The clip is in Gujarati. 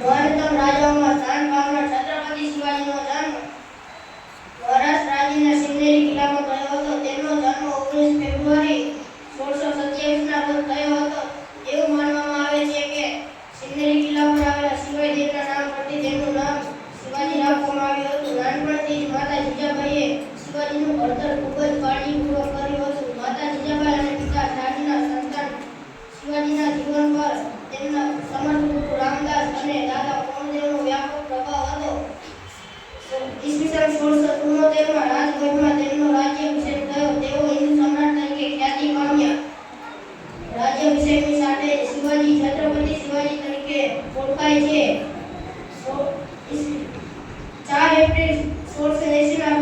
મહાનતમ રાજાઓમાં સ્થાન પામનાર છત્રપતિ શિવાજીનો જન્મ. મહારાષ્ટ્ર રાજ્યના સિંદેરી કિલ્લામાં થયો હતો. તેમનો જન્મ ઓગણીસ ફેબ્રુઆરી સોળસો સત્યાવીસના રોજ થયો હતો. એવું માનવામાં આવે છે કે સિંદેરી કિલ્લા પર આવેલા શિવાજીના નામ પરથી તેમનું નામ શિવાજી રાખવામાં આવ્યું ઈસવીસન તરીકે ખ્યાતિ પામ્યા. રાજ્યાભિષેકની સાથે શિવાજી છત્રપતિ શિવાજી તરીકે ચાર એપ્રિલ સોળસો એંસીના